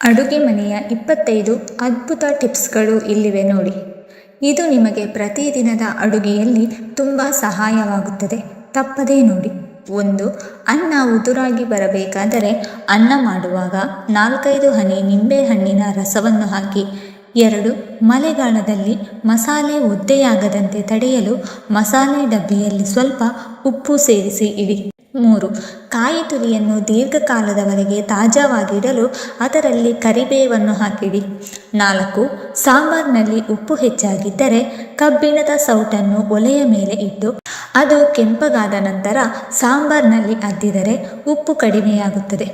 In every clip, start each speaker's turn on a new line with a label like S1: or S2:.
S1: ಅಡುಗೆ ಮನೆಯ ಇಪ್ಪತ್ತೈದು ಅದ್ಭುತ ಟಿಪ್ಸ್ಗಳು ಇಲ್ಲಿವೆ ನೋಡಿ. ಇದು ನಿಮಗೆ ಪ್ರತಿದಿನದ ಅಡುಗೆಯಲ್ಲಿ ತುಂಬ ಸಹಾಯವಾಗುತ್ತದೆ. ತಪ್ಪದೇ ನೋಡಿ. ಒಂದು, ಅನ್ನ ಉದುರಾಗಿ ಬರಬೇಕಾದರೆ ಅನ್ನ ಮಾಡುವಾಗ ನಾಲ್ಕೈದು ಹನಿ ನಿಂಬೆಹಣ್ಣಿನ ರಸವನ್ನು ಹಾಕಿ. ಎರಡು, ಮಳೆಗಾಲದಲ್ಲಿ ಮಸಾಲೆ ಒದ್ದೆಯಾಗದಂತೆ ತಡೆಯಲು ಮಸಾಲೆ ಡಬ್ಬಿಯಲ್ಲಿ ಸ್ವಲ್ಪ ಉಪ್ಪು ಸೇರಿಸಿ ಇಡಿ. ಮೂರು. ಕಾಯಿ ತುರಿಯನ್ನು ದೀರ್ಘಕಾಲದವರೆಗೆ ತಾಜಾವಾಗಿಡಲು ಅದರಲ್ಲಿ ಕರಿಬೇವನ್ನು ಹಾಕಿಡಿ. ನಾಲ್ಕು. ಸಾಂಬಾರ್ನಲ್ಲಿ ಉಪ್ಪು ಹೆಚ್ಚಾಗಿದ್ದರೆ ಕಬ್ಬಿಣದ ಸೌಟನ್ನು ಒಲೆಯ ಮೇಲೆ ಇಟ್ಟು ಅದು ಕೆಂಪಗಾದ ನಂತರ ಸಾಂಬಾರ್ನಲ್ಲಿ ಅದ್ದಿದರೆ ಉಪ್ಪು ಕಡಿಮೆಯಾಗುತ್ತದೆ.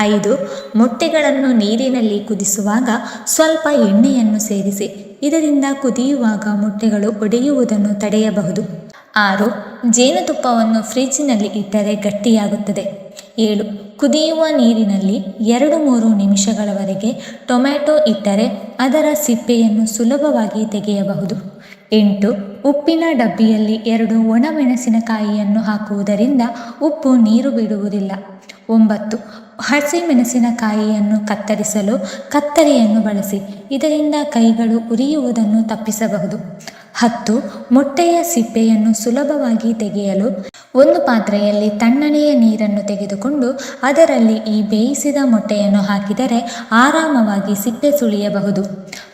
S1: ಐದು. ಮೊಟ್ಟೆಗಳನ್ನು ನೀರಿನಲ್ಲಿ ಕುದಿಸುವಾಗ ಸ್ವಲ್ಪ ಎಣ್ಣೆಯನ್ನು ಸೇರಿಸಿ, ಇದರಿಂದ ಕುದಿಯುವಾಗ ಮೊಟ್ಟೆಗಳು ಒಡೆಯುವುದನ್ನು ತಡೆಯಬಹುದು. ಆರು, ಜೇನುತುಪ್ಪವನ್ನು ಫ್ರಿಜ್ನಲ್ಲಿ ಇಟ್ಟರೆ ಗಟ್ಟಿಯಾಗುತ್ತದೆ. ಏಳು, ಕುದಿಯುವ ನೀರಿನಲ್ಲಿ ಎರಡು ಮೂರು ನಿಮಿಷಗಳವರೆಗೆ ಟೊಮ್ಯಾಟೊ ಇಟ್ಟರೆ ಅದರ ಸಿಪ್ಪೆಯನ್ನು ಸುಲಭವಾಗಿ ತೆಗೆಯಬಹುದು. ಎಂಟು, ಉಪ್ಪಿನ ಡಬ್ಬಿಯಲ್ಲಿ ಎರಡು ಒಣಮೆಣಸಿನಕಾಯಿಯನ್ನು ಹಾಕುವುದರಿಂದ ಉಪ್ಪು ನೀರು ಬಿಡುವುದಿಲ್ಲ. ಒಂಬತ್ತು ಹಸಿಮೆಣಸಿನಕಾಯಿಯನ್ನು ಕತ್ತರಿಸಲು ಕತ್ತರಿಯನ್ನು ಬಳಸಿ, ಇದರಿಂದ ಕೈಗಳು ಉರಿಯುವುದನ್ನು ತಪ್ಪಿಸಬಹುದು. ಹತ್ತು, ಮೊಟ್ಟೆಯ ಸಿಪ್ಪೆಯನ್ನು ಸುಲಭವಾಗಿ ತೆಗೆಯಲು ಒಂದು ಪಾತ್ರೆಯಲ್ಲಿ ತಣ್ಣನೆಯ ನೀರನ್ನು ತೆಗೆದುಕೊಂಡು ಅದರಲ್ಲಿ ಈ ಬೇಯಿಸಿದ ಮೊಟ್ಟೆಯನ್ನು ಹಾಕಿದರೆ ಆರಾಮವಾಗಿ ಸಿಪ್ಪೆ ಸುಳಿಯಬಹುದು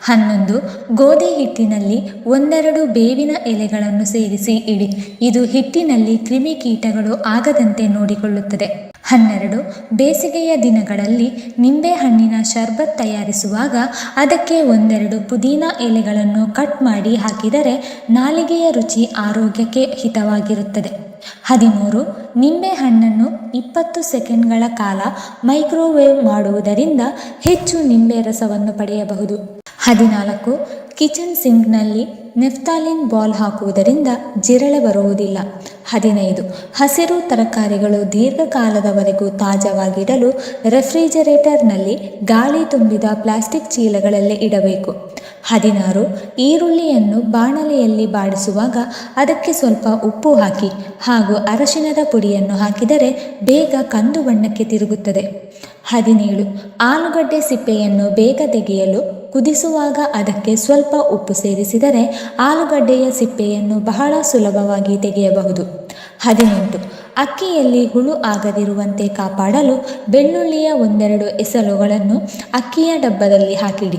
S1: ಹನ್ನೊಂದು, ಗೋಧಿ ಹಿಟ್ಟಿನಲ್ಲಿ ಒಂದೆರಡು ಬೇವಿನ ಎಲೆಗಳನ್ನು ಸೇರಿಸಿ ಇಡಿ. ಇದು ಹಿಟ್ಟಿನಲ್ಲಿ ಕ್ರಿಮಿಕೀಟಗಳು ಆಗದಂತೆ ನೋಡಿಕೊಳ್ಳುತ್ತದೆ. ಹನ್ನೆರಡು, ಬೇಸಿಗೆಯ ದಿನಗಳಲ್ಲಿ ನಿಂಬೆಹಣ್ಣಿನ ಶರ್ಬತ್ ತಯಾರಿಸುವಾಗ ಅದಕ್ಕೆ ಒಂದೆರಡು ಪುದೀನ ಎಲೆಗಳನ್ನು ಕಟ್ ಮಾಡಿ ಹಾಕಿದರೆ ನಾಲಿಗೆಯ ರುಚಿ ಆರೋಗ್ಯಕ್ಕೆ ಹಿತವಾಗಿರುತ್ತದೆ. ಹದಿಮೂರು ನಿಂಬೆಹಣ್ಣನ್ನು ಇಪ್ಪತ್ತು ಸೆಕೆಂಡ್ಗಳ ಕಾಲ ಮೈಕ್ರೋವೇವ್ ಮಾಡುವುದರಿಂದ ಹೆಚ್ಚು ನಿಂಬೆ ರಸವನ್ನು ಪಡೆಯಬಹುದು. ಹದಿನಾಲ್ಕು, ಕಿಚನ್ ಸಿಂಕ್ನಲ್ಲಿ ನೆಫ್ತಾಲಿನ್ ಬಾಲ್ ಹಾಕುವುದರಿಂದ ಜಿರಳೆ ಬರುವುದಿಲ್ಲ. ಹದಿನೈದು. ಹಸಿರು ತರಕಾರಿಗಳು ದೀರ್ಘಕಾಲದವರೆಗೂ ತಾಜಾವಾಗಿಡಲು ರೆಫ್ರಿಜರೇಟರ್ನಲ್ಲಿ ಗಾಳಿ ತುಂಬಿದ ಪ್ಲಾಸ್ಟಿಕ್ ಚೀಲಗಳಲ್ಲಿ ಇಡಬೇಕು. ಹದಿನಾರು. ಈರುಳ್ಳಿಯನ್ನು ಬಾಣಲೆಯಲ್ಲಿ ಬಾಡಿಸುವಾಗ ಅದಕ್ಕೆ ಸ್ವಲ್ಪ ಉಪ್ಪು ಹಾಕಿ ಹಾಗೂ ಅರಶಿನದ ಪುಡಿಯನ್ನು ಹಾಕಿದರೆ ಬೇಗ ಕಂದು ಬಣ್ಣಕ್ಕೆ ತಿರುಗುತ್ತದೆ. ಹದಿನೇಳು. ಆಲೂಗಡ್ಡೆ ಸಿಪ್ಪೆಯನ್ನು ಬೇಗ ತೆಗೆಯಲು ಕುದಿಸುವಾಗ ಅದಕ್ಕೆ ಸ್ವಲ್ಪ ಉಪ್ಪು ಸೇರಿಸಿದರೆ ಆಲೂಗಡ್ಡೆಯ ಸಿಪ್ಪೆಯನ್ನು ಬಹಳ ಸುಲಭವಾಗಿ ತೆಗೆಯಬಹುದು. ಹದಿನೆಂಟು. ಅಕ್ಕಿಯಲ್ಲಿ ಹುಳು ಆಗದಿರುವಂತೆ ಕಾಪಾಡಲು ಬೆಳ್ಳುಳ್ಳಿಯ ಒಂದೆರಡು ಎಸಲುಗಳನ್ನು ಅಕ್ಕಿಯ ಡಬ್ಬದಲ್ಲಿ ಹಾಕಿಡಿ.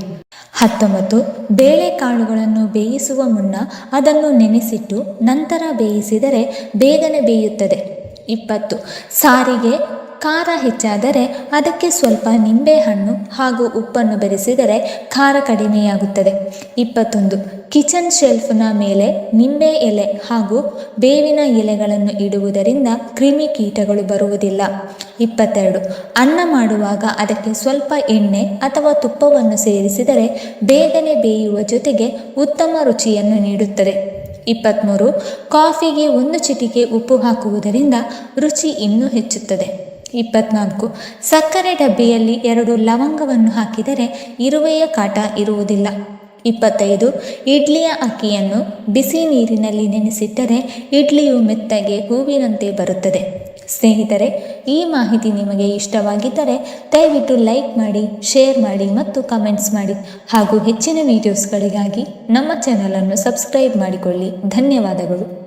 S1: ಹತ್ತೊಂಬತ್ತು. ಬೇಳೆಕಾಳುಗಳನ್ನು ಬೇಯಿಸುವ ಮುನ್ನ ಅದನ್ನು ನೆನೆಸಿಟ್ಟು ನಂತರ ಬೇಯಿಸಿದರೆ ಬೇಗನೆ ಬೇಯುತ್ತದೆ. ಇಪ್ಪತ್ತು. ಸಾರಿಗೆ ಖಾರ ಹೆಚ್ಚಾದರೆ ಅದಕ್ಕೆ ಸ್ವಲ್ಪ ನಿಂಬೆಹಣ್ಣು ಹಾಗೂ ಉಪ್ಪನ್ನು ಬೆರೆಸಿದರೆ ಖಾರ ಕಡಿಮೆಯಾಗುತ್ತದೆ. ಇಪ್ಪತ್ತೊಂದು. ಕಿಚನ್ ಶೆಲ್ಫ್ನ ಮೇಲೆ ನಿಂಬೆ ಎಲೆ ಹಾಗೂ ಬೇವಿನ ಎಲೆಗಳನ್ನು ಇಡುವುದರಿಂದ ಕ್ರಿಮಿಕೀಟಗಳು ಬರುವುದಿಲ್ಲ. ಇಪ್ಪತ್ತೆರಡು. ಅನ್ನ ಮಾಡುವಾಗ ಅದಕ್ಕೆ ಸ್ವಲ್ಪ ಎಣ್ಣೆ ಅಥವಾ ತುಪ್ಪವನ್ನು ಸೇರಿಸಿದರೆ ಬೇಗನೆ ಬೇಯುವ ಜೊತೆಗೆ ಉತ್ತಮ ರುಚಿಯನ್ನು ನೀಡುತ್ತದೆ. ಇಪ್ಪತ್ತ್ಮೂರು ಕಾಫಿಗೆ ಒಂದು ಚಿಟಿಕೆ ಉಪ್ಪು ಹಾಕುವುದರಿಂದ ರುಚಿ ಇನ್ನೂ ಹೆಚ್ಚುತ್ತದೆ. ಇಪ್ಪತ್ನಾಲ್ಕು. ಸಕ್ಕರೆ ಡಬ್ಬಿಯಲ್ಲಿ ಎರಡು ಲವಂಗವನ್ನು ಹಾಕಿದರೆ ಇರುವೆಯ ಕಾಟ ಇರುವುದಿಲ್ಲ. ಇಪ್ಪತ್ತೈದು. ಇಡ್ಲಿಯ ಅಕ್ಕಿಯನ್ನು ಬಿಸಿ ನೀರಿನಲ್ಲಿ ನೆನೆಸಿಟ್ಟರೆ ಇಡ್ಲಿಯು ಮೆತ್ತಗೆ ಹೂವಿನಂತೆ ಬರುತ್ತದೆ. ಸ್ನೇಹಿತರೆ, ಈ ಮಾಹಿತಿ ನಿಮಗೆ ಇಷ್ಟವಾಗಿದ್ದರೆ ದಯವಿಟ್ಟು ಲೈಕ್ ಮಾಡಿ, ಶೇರ್ ಮಾಡಿ ಮತ್ತು ಕಮೆಂಟ್ಸ್ ಮಾಡಿ. ಹಾಗೂ ಹೆಚ್ಚಿನ ವೀಡಿಯೋಸ್ಗಳಿಗಾಗಿ ನಮ್ಮ ಚಾನಲನ್ನು ಸಬ್ಸ್ಕ್ರೈಬ್ ಮಾಡಿಕೊಳ್ಳಿ. ಧನ್ಯವಾದಗಳು.